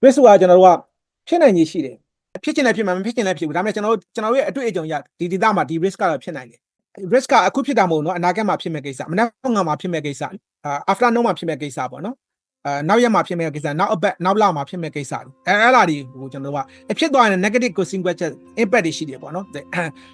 တွဲစုကကျွန်တော်တို့ကဖြစ်နိုင်ကြီးရှိတယ်ဖြစ်ချင်လည်းဖြစ်မှာမဖြစ်ချင်လည်းဖြစ်ဘူးဒါပေမဲ့ကျွန်တော်တို့ကျွန်တော်ရဲ့အတွေ့အကြုံရဒီဒေသမှာဒီ risk ကတော့ဖြစ်နိုင်တယ် risk ကအခုဖြစ်တာမဟုတ်နော်အနာဂတ်မှာဖြစ်မဲ့ကိစ္စမနက်ငါမှာဖြစ်မဲ့ကိစ္စ after now မှာဖြစ်မဲ့ကိစ္စပေါ့နော်အဲနောက်ရက်မှာဖြစ်မဲ့ကိစ္စနောက်အပတ်နောက်လမှာဖြစ်မဲ့ကိစ္စတွေအဲအဲ့လာတွေကိုကျွန်တော်တို့ကအဖြစ်သွားရင် negative consequences impact တွေရှိတယ်ပေါ့နော်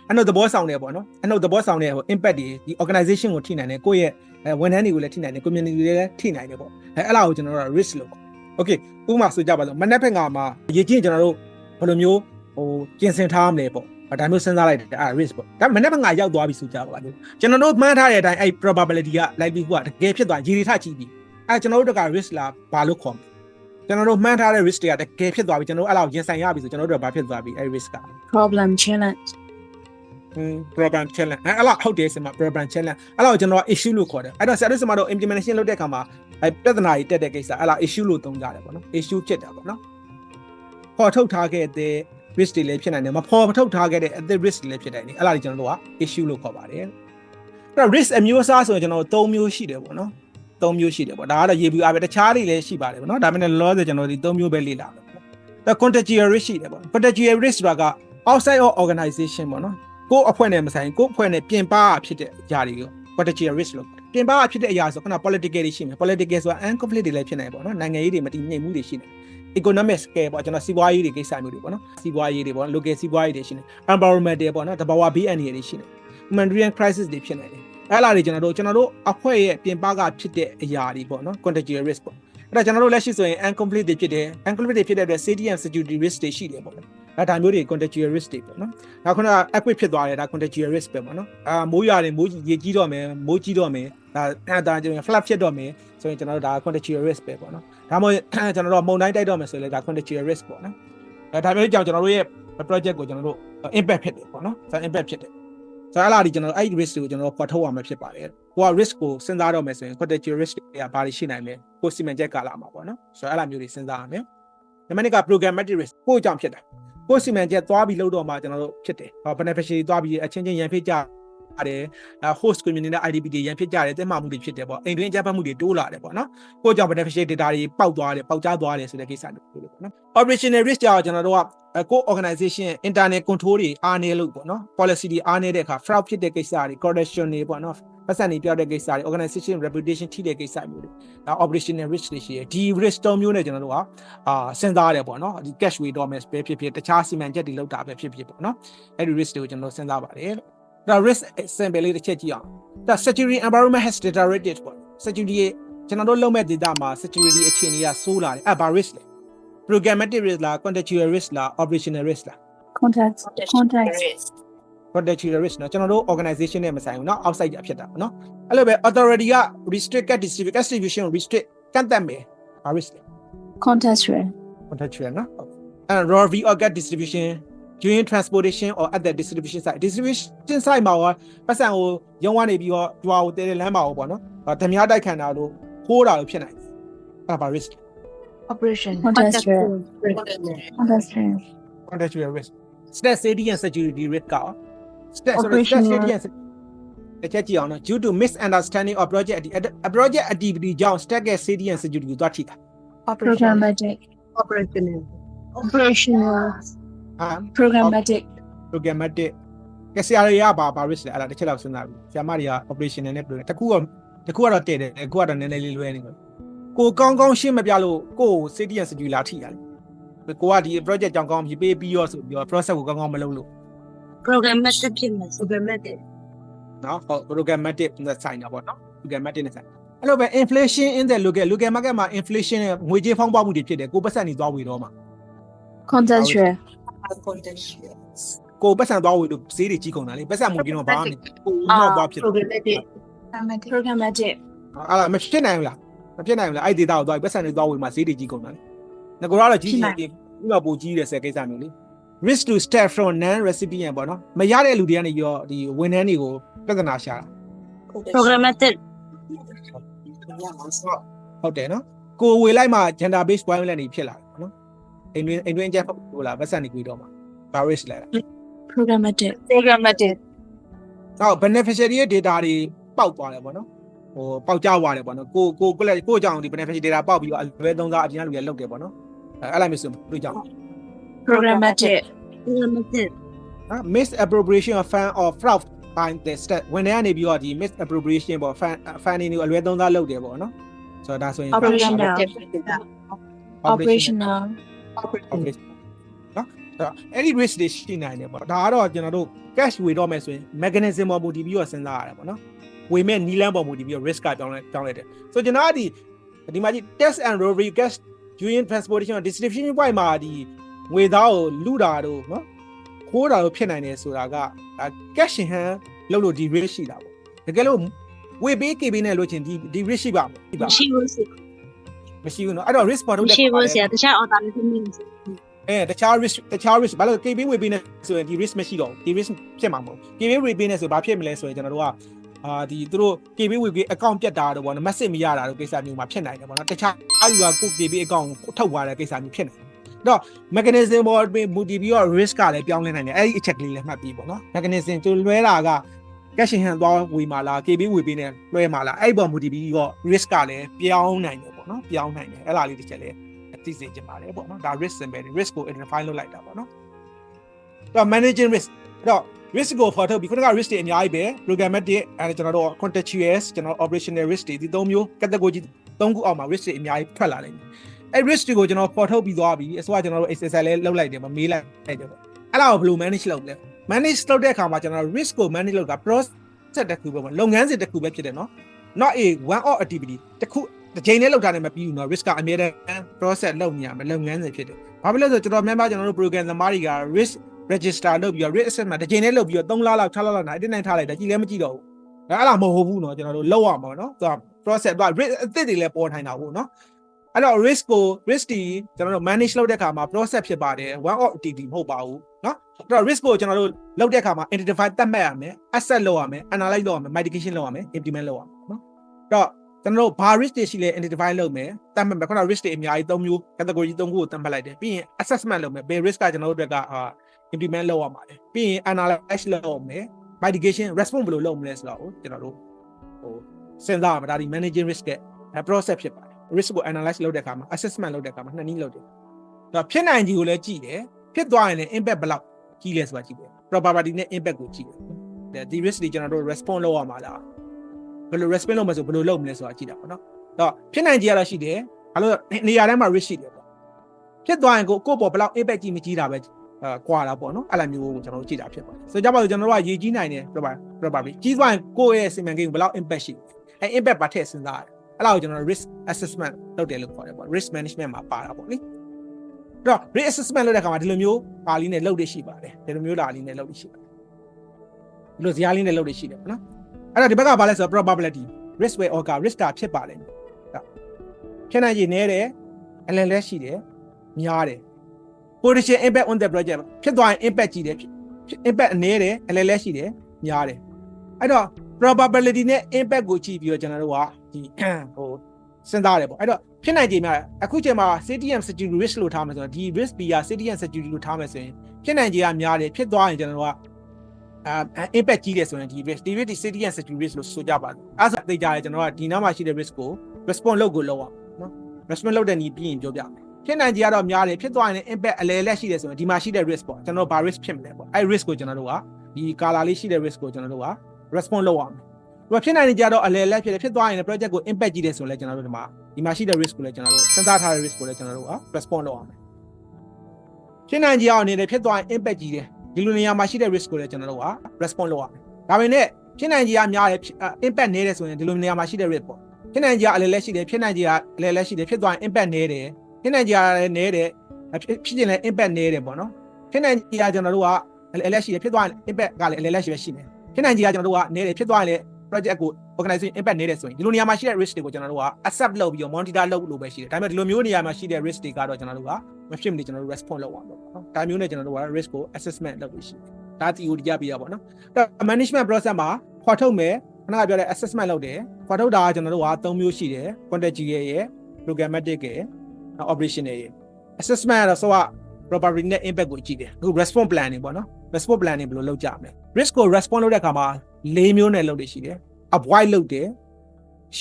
အဲ့တော့သဘောဆောင်တယ်ပေါ့နော်အဲ့တော့သဘောဆောင်တဲ့ဟို impact တွေဒီ organization ကိုထိနိုင်တယ်ကိုယ့်ရဲ့ဝန်ထမ်းတွေကိုလည်းထိနိုင်တယ် community တွေလည်းထိနိုင်တယ်ပေါ့အဲအဲ့လာကိုကျွန်တော်တို့က risk လို့ ပေါ့ okay ဥပမာဆိုကြပါစို့မနေ့ဖက်ကမှာရည်ချင်းကျွန်တော်တို့ဘယ်လိုမျိုးဟိုကျင်စင်ထားရမလဲပေါ့ဒါမျိုးစဉ်းစားလိုက်တယ်အဲ့ risk ပေါ့ဒါမနေ့ဖက်ကရောက်သွားပြီဆိုကြပါလို့ကျွန်တော်တို့မှန်းထားတဲ့အတိုင်းအဲ့ probability က likelihood ကတကယ်ဖြစ်သွားရေတွေထကြည့်ပြီအဲ့ကျွန်တော်တို့တက risk လားဘာလို့ခေါ်မလဲကျွန်တော်တို့မှန်းထားတဲ့ risk တွေကတကယ်ဖြစ်သွားပြီကျွန်တော်တို့အဲ့လောက်ရင်ဆိုင်ရပြီဆိုကျွန်တော်တို့ကဘာဖြစ်သွားပြီအဲ့ risk က problem challenge อืม program challenge အဲ့အဲ့လောက်ဟုတ်တယ်ဆိုမှ program challenge အဲ့လောက်ကျွန်တော်က issue လို့ခေါ်တယ်အဲ့တော့ service မှာတော့ implementation လုပ်တဲ့အခါမှာ အဲ့ပြဿနာတွေတက်တဲ့ကိစ္စအဲ့လောက် issue လို့သုံးကြတယ်ပေါ့နော် issue ဖြစ်တာပေါ့နော်ပေါ်ထုတ်ထားခဲ့တဲ့ risk တွေလည်းဖြစ်နိုင်တယ်မပေါ်ထုတ်ထားခဲ့တဲ့အသစ် risk တွေလည်းဖြစ်နိုင်တယ်အဲ့လားကျွန်တော်တို့က issue လို့ခေါ်ပါတယ်အဲ့တော့ risk အမျိုးအစားဆိုရင်ကျွန်တော်တို့၃မျိုးရှိတယ်ပေါ့နော်၃မျိုးရှိတယ်ပေါ့ဒါကတော့ရေဘူးအားပဲတခြားတွေလည်းရှိပါတယ်ပေါ့နော်ဒါပေမဲ့လောလောဆယ်ကျွန်တော်ဒီ၃မျိုးပဲလေ့လာမယ်ပေါ့ဒါ contagious risk ရှိတယ်ပေါ့ contagious risk ဆိုတာက outside of organization ပေါ့နော်ကိုယ့်အဖွဲ့နဲ့မဆိုင်ကိုယ့်အဖွဲ့နဲ့ပြင်ပဖြစ်တဲ့အရာတွေကို contagious risk လို့ ပြင်ပဖြစ်တဲ့အရာဆိုခုန political တွေရှိမယ် political ဆိုတာ unconflict တွေလည်းဖြစ်နိုင်ပေါ့နော်နိုင်ငံရေးတွေမတည်ငြိမ်မှုတွေရှိနေ economic scale ပေါ့ကျွန်တော်စီးပွားရေးတွေကိစ္စမျိုးတွေပေါ့နော်စီးပွားရေးတွေပေါ့ local စီးပွားရေးတွေရှိနေ environment တွေပေါ့နော်တဘာဝဘေးအန္တရာယ်တွေရှိနေ humanitarian crisis တွေဖြစ်နေတယ်အဲ့လားတွေကျွန်တော်တို့ကျွန်တော်တို့အဖွဲ့ရဲ့ပြင်ပကဖြစ်တဲ့အရာတွေပေါ့နော် contagious risk ပေါ့အဲ့ဒါကျွန်တော်တို့လက်ရှိဆိုရင် unconflict တွေဖြစ်တယ် unconflict တွေဖြစ်တဲ့အတွက် safety and security risk တွေရှိတယ်ပေါ့နော်အဲ့ဒါမျိုးတွေ contagious risk တွေပေါ့နော်နောက်ခုနက equip ဖြစ်သွားတယ်ဒါ contagious risk ပဲပေါ့နော်အာမိုးရွာတယ်မိုးရေကြီးတော့မယ်မိုးကြီးတော့မယ် ဒါအဲ့ဒါကျွန်တော် flood ဖြစ်တော့မယ်ဆိုရင်ကျွန်တော်တို့ဒါ contagious risk ပဲပေါ့နော်ဒါမှမဟုတ်ကျွန်တော်တို့မုန်တိုင်းတိုက်တော့မယ်ဆိုရင်လည်းဒါ contagious risk ပေါ့နော်အဲဒါမျိုးကြောင့်ကျွန်တော်တို့ရဲ့ project ကိုကျွန်တော်တို့ impact ဖြစ်တယ်ပေါ့နော်ဒါ impact ဖြစ်တယ်ဆိုတော့အဲ့လားဒီကျွန်တော်အဲ့ဒီ risk တွေကိုကျွန်တော်တို့ပေါ်ထုတ်ရမှာဖြစ်ပါတယ်ကိုက risk ကိုစဉ်းစားတော့မယ်ဆိုရင် contagious risk တွေကဘာတွေရှိနိုင်လဲကိုစီမံချက်ကာလမှာပေါ့နော်ဆိုတော့အဲ့လားမျိုးတွေစဉ်းစားရမယ်နံပါတ်2က programmatic risk ကိုအကြောင်းဖြစ်တာကိုစီမံချက်သွားပြီးလုပ်တော့မှကျွန်တော်တို့ဖြစ်တယ်ဟော beneficiary သွားပြီးအချင်းချင်းရန်ဖြစ်ကြ တယ်အဲ host community နဲ့ IDP တွေရန်ဖြစ်ကြတယ်တက်မှမှုတွေဖြစ်တယ်ပေါ့အိမ်တွင်းအကြမ်းဖက်မှုတွေတိုးလာတယ်ပေါ့နော်ကိုကြောင့် beneficiary data တွေပေါက်သွားတယ်ပေါက်ကြားသွားတယ်ဆိုတဲ့ကိစ္စတွေလို့ပေါ့နော် operational risk ကြောင့်ကျွန်တော်တို့ကကို organization internal control တွေအားနည်းလို့ပေါ့နော် policy တွေအားနည်းတဲ့အခါ fraud ဖြစ်တဲ့ကိစ္စတွေ corruption တွေပေါ့နော်ပတ်စံတွေပြောက်တဲ့ကိစ္စတွေ organization reputation ထိတဲ့ကိစ္စမျိုးတွေဒါ operational risk တွေရှိတယ်ဒီ risk တုံးမျိုးနဲ့ကျွန်တော်တို့ကအာစဉ်းစားရတယ်ပေါ့နော်ဒီ cash way dormant ပဲဖြစ်ဖြစ်တခြားစီမံချက်တွေလောက်တာပဲဖြစ်ဖြစ်ပေါ့နော်အဲ့ဒီ risk တွေကိုကျွန်တော်စဉ်းစားပါတယ် ဒါ risk sample လေးတစ်ချက်ကြည့်အောင်ဒါ security environment has deteriorated ပေါ့ security ကျွန်တော်တို့လုပ်မဲ့ data မှာ security အခြေအနေကဆိုးလာတယ်အဲ့ဘာ risk လဲ programmatic risk လား contextual risk လား operational risk လား context context contextual risk เนาะကျွန်တော်တို့ organization နဲ့မဆိုင်ဘူးเนาะ outside ကြဖြစ်တာပေါ့เนาะအဲ့လိုပဲ authority က restrict cut distribution distribution ကို restrict ကန့်သတ်မယ်ဘာ risk လဲ contextual contextual เนาะအဲ့ raw v or gut distribution during transportation or at the distribution site distribution site မှာရောပတ်စံကိုရုံးကနေပြီးတော့ကြွားကိုတဲတဲ့လမ်းမှာရောပေါ့နော်ဓမြတိုက်ခံတာလို့ခိုးတာလို့ဖြစ်နိုင်တယ်အဲ့ဒါဘာ risk operation contextual contextual contextual risk state safety and security risk က state sorry state Operational. safety and security တစ်ချက်ကြည့်အောင်နော် due to misunderstanding of project acti- a project activity ကြောင့် state ရဲ့ safety and security ကိုသွားထိတာ operation programmatic operational operational ဟာ Programmatic programmatic ကဆရာတွေကဘာဘာ risk လဲအဲ့ဒါတစ်ချက်လောက်စဉ်းစားပြီဆရာမတွေက operational နဲ့ program တခုတော့တခုကတော့တည့်တယ်တခုကတော့နည်းနည်းလေးလွဲနေတယ်ကိုကောင်းကောင်းရှင်းမပြလို့ကိုကို safety and security လာထိရတယ်ကိုကဒီ project ကြောင့်ကောင်းပြီပေးပြီးရောဆိုပြီးတော့ process ကိုကောင်းကောင်းမလုပ်လို့ programmatic ဖြစ်မှာ programmatic နော်ဟုတ် programmatic နဲ့ဆိုင်တာပေါ့နော် programmatic နဲ့ဆိုင်အဲ့လိုပဲ inflation in the local local market မှာ inflation နဲ့ငွေကြေးဖောင်းပွားမှုတွေဖြစ်တယ်ကိုပတ်စံနေသွားဝေတော့မှာ contextual contextual ကိုပတ်စံသွားဝေလို့ဈေးတွေကြီးကုန်တာလေပတ်စံမူကြီးတော့ဘာမှမကိုတော့သွားဖြစ်တယ် programmatic programmatic အဲ့ဒါမဖြစ်နိုင်ဘူးလားမဖြစ်နိုင်ဘူးလားအဲ့ဒီ data ကိုသွားပြီးပတ်စံတွေသွားဝေမှာဈေးတွေကြီးကုန်တာလေငါကတော့ကြီးကြီးပြီးတော့ပိုကြီးတယ်ဆယ်ကိစ္စမျိုးလေ risk to start from non recipient ပေါ့နော်မရတဲ့လူတွေကနေပြီးတော့ဒီဝန်ထမ်းတွေကိုပြဿနာရှာတာ programmatic ဟုတ်တယ်နော်ကိုဝေလိုက်မှ gender based violence တွေဖြစ်လာတယ်နော် အိမ်တွင်းအိမ်တွင်းအကြမ်းဖက်ဟိုလားပတ်စံတွေကြွေတော့မှာ virus လဲ programmatic programmatic နောက် beneficiary ရဲ့ data တွေပေါက်သွားတယ်ပေါ့နော်ဟိုပေါက်ကြွားတယ်ပေါ့နော်ကိုကိုကိုလည်းကိုကြောင့်ဒီ beneficiary data ပေါက်ပြီးတော့အလွဲသုံးစားအပြင်ကလူတွေလောက်တယ်ပေါ့နော်အဲအဲ့လိုမျိုးဆိုလို့ကြောင့် programmatic programmatic နော် misappropriation of fund or fraud by the state ဝင်တဲ့ကနေပြီးတော့ဒီ misappropriation ပေါ့ fund fund နေကိုအလွဲသုံးစားလုပ်တယ်ပေါ့နော်ဆိုတော့ဒါဆိုရင် Operational operational operational operation နော်အဲ့တော့အဲ့ဒီ risk တွေရှိနိုင်တယ်ပေါ့ဒါကတော့ကျွန်တော်တို့ cash ဝေတော့မယ်ဆိုရင် mechanism ပေါ်မူတည်ပြီးတော့စဉ်းစားရတယ်ပေါ့နော်ဝေမဲ့နီလန်းပေါ်မူတည်ပြီးတော့ risk ကပြောင်းလဲပြောင်းလဲတယ်ဆိုတော့ကျွန်တော်ကဒီဒီမှာဒီ test and robbery cash during transportation distribution point မှာဒီငွေသားကိုလူတာတို့နော်ခိုးတာတို့ဖြစ်နိုင်တယ်ဆိုတာကဒါ cash in hand လို့လို့ဒီ risk ရှိတာပေါ့တကယ်လို့ဝေပေး KB နဲ့လို့ချင်းဒီဒီ risk ရှိပါမလားရှိပါမရှိဘူး ဆရာမရှိဘူးနော်အဲ့တော့ risk ပေါ်ထုတ်မတဲ့ရှိခါမှာဘူးလည်းဆရာတခြား alternative မရှိဘူးအဲတခြား risk တခြား risk ဘာလို့ KB ဝေပေးနေဆိုရင်ဒီ risk မရှိတော့ဘူးဒီ risk ဖြစ်မှာမဟုတ်ဘူး KB ဝေပေးနေဆိုဘာဖြစ်မလဲဆိုရင်ကျွန်တော်တို့ကအာဒီသူတို့ KB ဝေပေး account ပြတ်တာတော့ဗောနော် message မရတာတော့ကိစ္စမျိုးမှာဖြစ်နိုင်တယ်ဗောနော်တခြားအယူကကို KB account ကိုထုတ်သွားတဲ့ကိစ္စမျိုးဖြစ်နိုင်တယ်တော့ mechanism ပေါ်ပြီးမူတည်ပြီးတော့ risk ကလည်းပြောင်းလဲနိုင်တယ်အဲ့ဒီအချက်ကလေးလည်းမှတ်ပြီးဗောနော် mechanism ကျလွဲတာက cash in hand သွားဝေမှာလား KB ဝေပေးနေလွှဲမှာလားအဲ့ဒီပေါ်မူတည်ပြီးတော့ risk ကလည်းပြောင်းနိုင်တယ် ဗောနော်ပြောင်းနိုင်တယ်အဲ့လားလေးတစ်ချက်လည်းသိစေချင်ပါတယ်ဗောနော်ဒါ risk symbol risk ကို identify လုပ်လိုက်တာဗောနော်တော့ managing risk အဲ့တော့ risk ကိုဖော်ထုတ်ပြီးခုနက risk တွေအများကြီးပဲ programmatic အဲကျွန်တော်တို့ contextual ကျွန်တော် operational risk တွေဒီသုံးမျိုး category သုံးခုအောက်မှာ risk တွေအများကြီးထွက်လာလိမ့်မယ်အဲ risk တွေကိုကျွန်တော်ဖော်ထုတ်ပြီးသွားပြီအစိုးရကျွန်တော်တို့ exercise လဲလုပ်လိုက်တယ်မမေးလိုက်တယ်ပေါ့အဲ့ဒါကိုဘယ်လို manage လုပ်လဲ manage လုပ်တဲ့အခါမှာကျွန်တော် risk ကို manage လုပ်တာ process တစ်ခုပဲပေါ့လုပ်ငန်းစဉ်တစ်ခုပဲဖြစ်တယ်နော် not a one off activity တစ်ခု တစ်ချိန်နဲ့လောက်တာနဲ့မပြီးဘူးနော် risk ကအမြဲတမ်း process လုပ်နေရမယ်လုပ်ငန်းစဉ်ဖြစ်တယ်။ဘာဖြစ်လို့လဲဆိုတော့ကျွန်တော် member ကျွန်တော်တို့ program သမားတွေက risk register လုပ်ပြီးတော့ risk assessment တစ်ချိန်နဲ့လုပ်ပြီးတော့3လလောက်6လလောက်နိုင်အတင်းနိုင်ထားလိုက်တာကြည်လည်းမကြည့်တော့ဘူး။ဒါအဲ့လားမဟုတ်ဘူးနော်ကျွန်တော်တို့လောက်ရမှာနော်။သူက process သူက risk အသစ်တွေလည်းပေါ်ထိုင်တာပေါ့နော်။အဲ့တော့ risk ကို risk တီကျွန်တော်တို့ manage လုပ်တဲ့အခါမှာ process ဖြစ်ပါတယ် one off activity မဟုတ်ပါဘူးနော်။အဲ့တော့ risk ကိုကျွန်တော်တို့လုပ်တဲ့အခါမှာ identify သတ်မှတ်ရမယ် asset လုပ်ရမယ် analyze လုပ်ရမယ် mitigation လုပ်ရမယ် implement လုပ်ရမယ်နော်။အဲ့တော့ ကျွန်တော်တို့ဘာ risk တွေရှိလဲ identify လုပ်မယ်တတ်မှတ်မယ်ခုန risk တွေအများကြီး၃မျိုး category ၃ခုကိုတတ်မှတ်လိုက်တယ်ပြီးရင် assessment လုပ်မယ်ဘယ် risk ကကျွန်တော်တို့အတွက်ကအာ implement လုပ်ရမှာလဲပြီးရင် analyze လုပ်ရမယ် mitigation response ဘယ်လိုလုပ်မလဲဆိုတော့ကျွန်တော်တို့ဟိုစဉ်းစားရမှာဒါဒီ managing risk ရဲ့ process ဖြစ်ပါတယ် risk ကို analyze လုပ်တဲ့အခါမှာ assessment လုပ်တဲ့အခါမှာနှစ်နည်းလုပ်တယ်ဒါဖြစ်နိုင်ကြီးကိုလည်းကြည့်တယ်ဖြစ်သွားရင်လည်း impact ဘယ်လောက်ကြီးလဲဆိုတာကြည့်တယ် probability နဲ့ impact ကိုကြည့်တယ်ဒီ risk တွေကျွန်တော်တို့ response လုပ်ရမှာလား ဘယ်လို response လုပ်မလဲဆိုဘယ်လိုလုပ်မလဲဆိုတာကြည့်တာပေါ့နော်တော့ဖြစ်နိုင်ကြီးရတော့ရှိတယ်ဘာလို့နေရာတိုင်းမှာ risk ရှိတယ်ပေါ့ဖြစ်သွားရင်ကိုကိုယ့်ပေါ်ဘယ်လောက် impact ကြီးမကြီးတာပဲအဲကွာတာပေါ့နော်အဲ့လိုမျိုးကိုကျွန်တော်တို့ကြည့်တာဖြစ်ပါတယ်ဆိုကြပါစို့ကျွန်တော်တို့ကရေကြီးနိုင်တယ်ပြပါပြပါပြီကြီးသွားရင်ကိုယ့်ရဲ့စီမံကိန်းကိုဘယ်လောက် impact ရှိလဲအဲ impact ပါထည့်စဉ်းစားရတယ်အဲ့လောက်ကိုကျွန်တော်တို့ risk assessment လုပ်တယ်လို့ခေါ်တယ်ပေါ့ risk management မှာပါတာပေါ့လေအဲ့တော့ risk assessment လုပ်တဲ့အခါမှာဒီလိုမျိုးပါလီနဲ့လုပ်ရရှိပါတယ်ဒီလိုမျိုးလာလီနဲ့လုပ်ရရှိပါတယ်ဒီလိုဇာလီနဲ့လုပ်ရရှိတယ်ပေါ့နော် အဲ့တော့ဒီဘက်ကဘာလဲဆိုတော့ probability risk way or risk ကဖြစ်ပါလိမ့်မယ်ဖြစ်နိုင်ရည်နေတယ်အလယ်လဲရှိတယ်များတယ် potential impact on the project ဖြစ်သွားရင် impact ကြီးတယ် impact အနည်းတယ်အလယ်လဲရှိတယ်များတယ်အဲ့တော့ probability နဲ့ impact ကိုကြည့်ပြီးတော့ကျွန်တော်တို့ကဒီဟိုစဉ်းစားရတယ်ပေါ့အဲ့တော့ဖြစ်နိုင်ကြများအခုချိန်မှာ CTM security risk လို့ထားမယ်ဆိုတော့ဒီ risk PR CTM security လို့ထားမယ်ဆိုရင်ဖြစ်နိုင်ကြကများတယ်ဖြစ်သွားရင်ကျွန်တော်တို့ကအာ impact ကြီးတယ်ဆိုရင်ဒီ risk ဒီ risk ဒီ CTM security risk လို့ဆိုကြပါတယ်အဲ့ဒါဆိုသိကြတယ်ကျွန်တော်ကဒီနောက်မှာရှိတဲ့ risk ကို response လုပ်ကိုလုပ်အောင်နော် response လုပ်တဲ့နည်းပြီးရင်ပြောပြမယ်ဖြစ်နိုင်ကြကတော့များတယ်ဖြစ်သွားရင် impact အလဲလက်ရှိတယ်ဆိုရင်ဒီမှာရှိတဲ့ risk ပေါ့ကျွန်တော်ဘာ risk ဖြစ်မလဲပေါ့အဲ့ risk ကိုကျွန်တော်တို့ကဒီ color လေးရှိတဲ့ risk ကိုကျွန်တော်တို့က response လုပ်အောင်ဒီမှာဖြစ်နိုင်ကြတော့အလဲလက်ဖြစ်တယ်ဖြစ်သွားရင် project ကို impact ကြီးတယ်ဆိုရင်လည်းကျွန်တော်တို့ဒီမှာဒီမှာရှိတဲ့ risk ကိုလည်းကျွန်တော်တို့စဉ်းစားထားတဲ့ risk ကိုလည်းကျွန်တော်တို့က response လုပ်အောင်ဖြစ်နိုင်ကြအောင်အနေနဲ့ဖြစ်သွားရင် impact ကြီးတယ် ဒီလိုနေရာမှာရှိတဲ့ risk ကိုလည်းကျွန်တော်တို့က response လုပ်အောင်ဒါပေမဲ့ဖြစ်နိုင်ကြရများတယ် impact နည်းတယ်ဆိုရင်ဒီလိုနေရာမှာရှိတဲ့ risk ပေါ့ဖြစ်နိုင်ကြအလဲလက်ရှိတယ်ဖြစ်နိုင်ကြအလဲလက်ရှိတယ်ဖြစ်သွားရင် impact နည်းတယ်ဖြစ်နိုင်ကြလည်းနည်းတယ်ဖြစ်ရင်လည်း impact နည်းတယ်ပေါ့နော်ဖြစ်နိုင်ကြကျွန်တော်တို့ကအလဲလက်ရှိတယ်ဖြစ်သွားရင် impact ကလည်းအလဲလက်ရှိပဲရှိတယ်ဖြစ်နိုင်ကြကျွန်တော်တို့ကနည်းတယ်ဖြစ်သွားရင်လည်း project ကို organization impact နေတယ်ဆိုရင်ဒီလိုနေရာမှာရှိတဲ့ risk တွေကိုကျွန်တော်တို့က accept လုပ်ပြီးတော့ monitor လုပ်လို့ပဲရှိတယ်ဒါပေမဲ့ဒီလိုမျိုးနေရာမှာရှိတဲ့ risk တွေကတော့ကျွန်တော်တို့ကမဖြစ်မနေကျွန်တော်တို့ response လုပ်အောင်လုပ်ပါနော်ဒါမျိုးနဲ့ကျွန်တော်တို့က risk ကို assessment လုပ်လို့ရှိတယ်ဒါ theory ကြပြရပါတော့အဲ့ management process မှာခေါ်ထုတ်မယ်ခဏကပြောတဲ့ assessment လုပ်တယ်ခေါ်ထုတ်တာကကျွန်တော်တို့က၃မျိုးရှိတယ် contextual ရဲ့ programmatic ရဲ့ operational ရဲ့ assessment ကတော့ဆိုတော့ probability နဲ့ impact ကိုကြည့်တယ်အခု response plan တွေပေါ့နော် response plan တွေဘယ်လိုလုပ်ကြမလဲ risk ကို response လုပ်တဲ့အခါမှာ ၄မျိုးနဲ့လုပ်လို့ရှိတယ် avoid လုပ်တယ်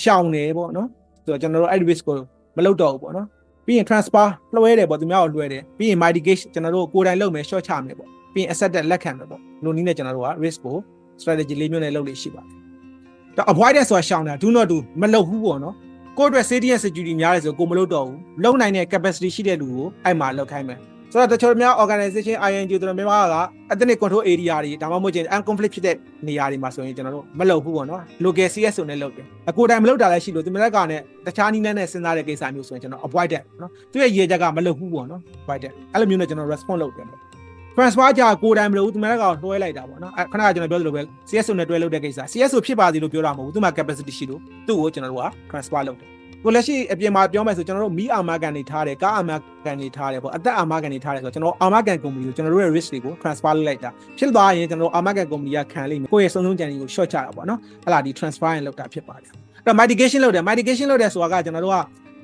ရှောင်တယ်ပေါ့နော်ဆိုတော့ကျွန်တော်တို့အဲ့ဒီ risk ကိုမလုပ်တော့ဘူးပေါ့နော်ပြီးရင် transfer လွှဲတယ်ပေါ့သူများကိုလွှဲတယ်ပြီးရင် mitigation ကျွန်တော်တို့ကိုယ်တိုင်လုပ်မယ် short ချမယ်ပေါ့ပြီးရင် asset လက်ခံမယ်ပေါ့လိုနည်းနဲ့ကျွန်တော်တို့က risk ကို strategy လေးမျိုးနဲ့လုပ်လို့ရှိပါတယ်တော့ avoidance ဆိုတာရှောင်တာ do not do မလုပ်ဘူးပေါ့နော်ကိုယ့်အတွက် safety and security များတယ်ဆိုကိုမလုပ်တော့ဘူးလုပ်နိုင်တဲ့ capacity ရှိတဲ့လူကိုအဲ့မှာလုပ်ခိုင်းမယ် ဆိုတော့တချို့များ organization ING တို့တော်များများက ethnic control area တွေဒါမှမဟုတ်ချင်း unconflict ဖြစ်တဲ့နေရာတွေမှာဆိုရင်ကျွန်တော်တို့မလုပ်ဘူးပေါ့နော် local CSO နဲ့လုပ်တယ်အကိုယ်တိုင်မလုပ်တာလည်းရှိလို့ဒီမလက်ကနဲ့တခြားနည်းနဲ့စဉ်းစားတဲ့ကိစ္စမျိုးဆိုရင်ကျွန်တော် avoid တယ်နော်သူရဲ့ရည်ချက်ကမလုပ်ဘူးပေါ့နော် avoid တယ်အဲ့လိုမျိုးနဲ့ကျွန်တော် response လုပ်တယ် transfer ကြာကိုယ်တိုင်မလုပ်ဘူးဒီမလက်ကလွှဲလိုက်တာပေါ့နော်အဲ့ခဏကကျွန်တော်ပြောသလိုပဲ CSO နဲ့တွဲလုပ်တဲ့ကိစ္စ CSO ဖြစ်ပါစေလို့ပြောတာမဟုတ်ဘူးသူမှာ capacity ရှိလို့သူ့ကိုကျွန်တော်တို့က transfer လုပ်တယ် ကိုလက်ရှိအပြင်မှာပြောမယ်ဆိုကျွန်တော်တို့မီးအာမကန်တွေထားတယ်ကားအာမကန်တွေထားတယ်ပေါ့အသက်အာမကန်တွေထားတယ်ဆိုတော့ကျွန်တော်အာမကန် company ကိုကျွန်တော်တို့ရဲ့ risk တွေကို transfer လုပ်လိုက်တာဖြစ်သွားရင်ကျွန်တော်တို့အာမကန် company ကခံလိမ့်မယ်ကိုယ့်ရဲ့စုံစုံကြံတွေကို short ချတာပေါ့နော်ဟလာဒီ transfer ရင်လုပ်တာဖြစ်ပါတယ်အဲ့တော့ mitigation လုပ်တယ် mitigation လုပ်တယ်ဆိုတာကကျွန်တော်တို့က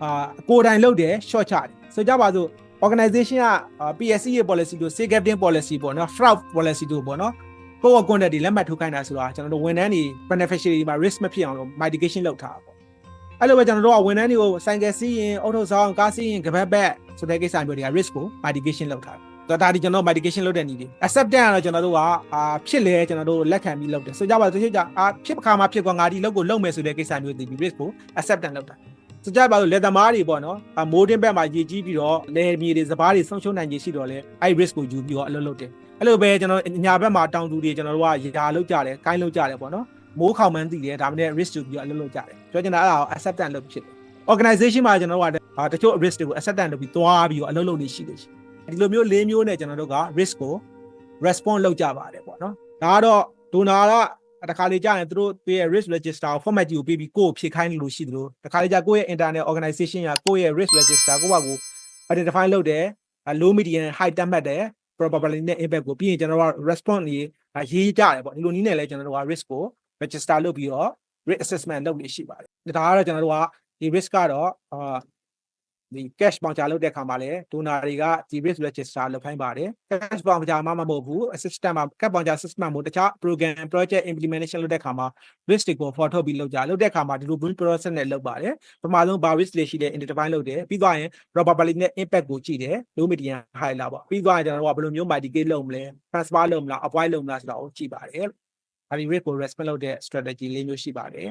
အာကိုယ်တိုင်လုပ်တယ် short ချတယ်ဆိုကြပါစို့ organization က PSC ရဲ့ policy တို့ safe captain policy ပေါ့နော် fraud policy တို့ပေါ့နော်ကိုယ့်အကွန်တက်တွေလက်မှတ်ထိုးခိုင်းတာဆိုတာကျွန်တော်တို့ဝန်ထမ်းတွေ beneficiary တွေမှာ risk မဖြစ်အောင်လို့ mitigation လုပ်ထားတာပေါ့ အဲ့လိုပဲကျွန်တော်တို့ကဝန်ထမ်းတွေကိုဆိုင်ကယ်စီးရင်အော်တိုဆောင်ကားစီးရင်ကပတ်ဘက်ဆိုတဲ့ကိစ္စမျိုးတွေက risk ကို mitigation လုပ်ထားတယ်ဒါဒါဒီကျွန်တော် mitigation လုပ်တဲ့နည်းတွေ acceptance ကတော့ကျွန်တော်တို့ကအာဖြစ်လေကျွန်တော်တို့လက်ခံပြီးလုပ်တယ်ဆိုကြပါစို့တချို့ကြအာဖြစ်ခါမှဖြစ်ကွာငါဒီလုပ်ကိုလုပ်မယ်ဆိုတဲ့ကိစ္စမျိုးတွေဒီ risk ကို acceptance လုပ်တာဆိုကြပါစို့လက်သမားတွေပေါ့နော်အမိုးတင်းဘက်မှာရည်ကြီးပြီးတော့လေမြေတွေစပားတွေဆုံးရှုံးနိုင်ခြင်းရှိတော့လေအဲ့ risk ကိုယူပြီးတော့အလုပ်လုပ်တယ်အဲ့လိုပဲကျွန်တော်ညာဘက်မှာတောင်သူတွေကျွန်တော်တို့ကယာလုပ်ကြတယ်ကိုင်းလုပ်ကြတယ်ပေါ့နော် မိုးခေါင်မှန်းတည်တယ်ဒါမှမဟုတ် risk ယူပြီးတော့အလုပ်လုပ်ကြတယ်ပြောချင်တာအဲ့ဒါကို acceptance လုပ်ဖြစ်တယ် organization မှာကျွန်တော်တို့ကအာတချို့ risk တွေကို acceptance လုပ်ပြီးသွားပြီးတော့အလုပ်လုပ်နေရှိတယ်ဒီလိုမျိုးလေးမျိုးနဲ့ကျွန်တော်တို့က risk ကို response လုပ်ကြပါတယ်ပေါ့နော်ဒါကတော့ donor ကတခါလေကြာရင်သူတို့သူရဲ့ risk register ကို format ကြီးကိုပေးပြီးကိုယ့်ကိုဖြည့်ခိုင်းလို့ရှိသလိုတခါလေကြာကိုယ့်ရဲ့ internet organization ကကိုယ့်ရဲ့ risk register ကိုယ့်ဘာကို identify လုပ်တယ် low medium high တတ်မှတ်တယ် probability နဲ့ impact ကိုပြီးရင်ကျွန်တော်တို့က response တွေရေးကြတယ်ပေါ့ဒီလိုနည်းနဲ့လည်းကျွန်တော်တို့က risk ကို register လုပ်ပြီးတော့ risk assessment လုပ်လို့ရှိပါတယ်ဒါကတော့ကျွန်တော်တို့ကဒီ risk ကတော့အာဒီ cash voucher လုပ်တဲ့အခါမှာလည်း donor တွေကဒီ risk register လုပ်ခိုင်းပါတယ် cash voucher မှမဟုတ်ဘူး assistant မှာ cash voucher system မှာတခြား program project implementation လုပ်တဲ့အခါမှာ risk တွေကို for ထုတ်ပြီးလုပ်ကြလုပ်တဲ့အခါမှာဒီလို build process နဲ့လုပ်ပါတယ်ပထမဆုံး bar risk တွေရှိတယ် identify လုပ်တယ်ပြီးသွားရင် probability နဲ့ impact ကိုကြည့်တယ် low medium high လာပေါ့ပြီးသွားရင်ကျွန်တော်တို့ကဘယ်လိုမျိုး mitigate လုပ်မလဲ transfer လုပ်မလား avoid လုပ်မလားဆိုတာကိုကြည့်ပါတယ် ဒါဒီ risk ကို respect လုပ်တဲ့ strategy လေးမျိုးရှိပါတယ်